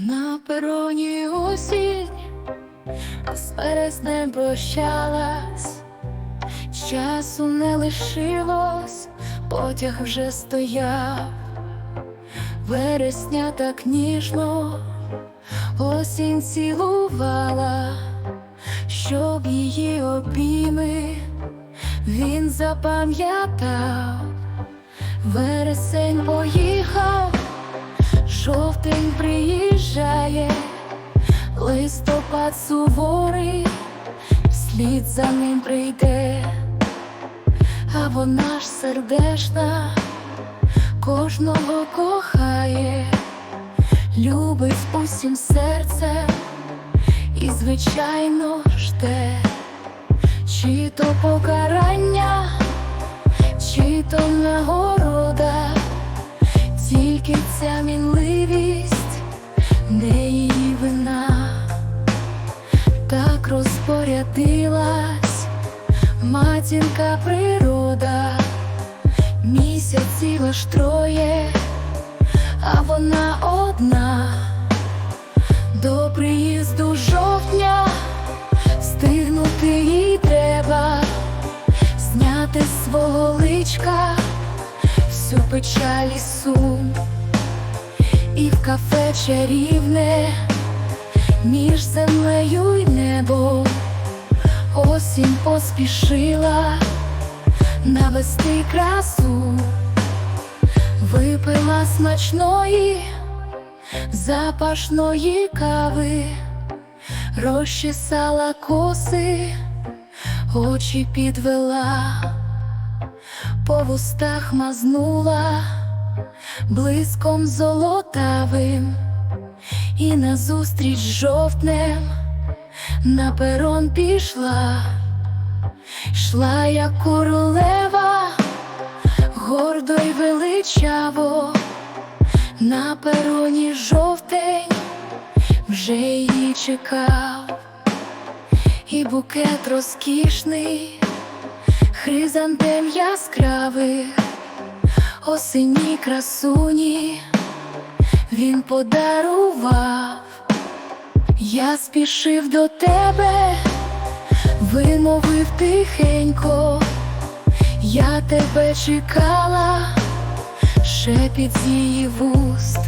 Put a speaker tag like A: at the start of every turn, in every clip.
A: На пероні осінь з вереснем прощалась, часу не лишилось, потяг вже стояв, вересня так ніжно, осінь цілувала, щоб її обійми він запам'ятав, вересень поїхав. Жовтень приїжджає, листопад суворий, вслід за ним прийде, а вона ж сердешна, кожного кохає, любить усім серцем і, звичайно, жде, чи то покарання, чи то нагорода. Тільки ця мінливість не її вина, так розпорядилась матінка природа, місяці лиш троє, а вона одна. До приїзду жовтня встигнути їй треба, зняти свого личка всю печаль і сум, і в кафе чарівне між землею й небом. Осінь поспішила навести красу, випила смачної, запашної кави, розчесала коси, очі підвела по вустах мазнула блиском золотавим, і назустріч жовтнем на перон пішла, йшла, як королева, гордо й величаво, на пероні жовтень вже її чекав, і букет розкішний хризантем яскравих, осені красуні. Він подарував, я спішив до тебе, вимовив тихенько, я тебе чекала, шепіт з її вуст.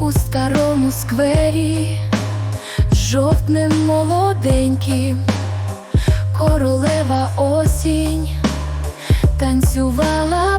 A: У старому сквері, жовтнем молоденьким королева осінь. Танцювала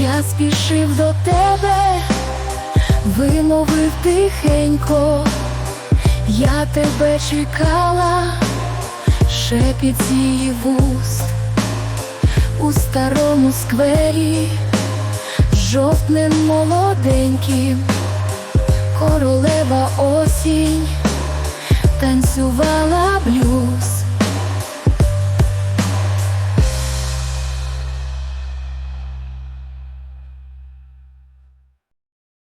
A: Я спішив до тебе, вимовив тихенько, я тебе чекала, шепіт її вуст. У старому сквері, жовтнем молоденьким, королева осінь танцювала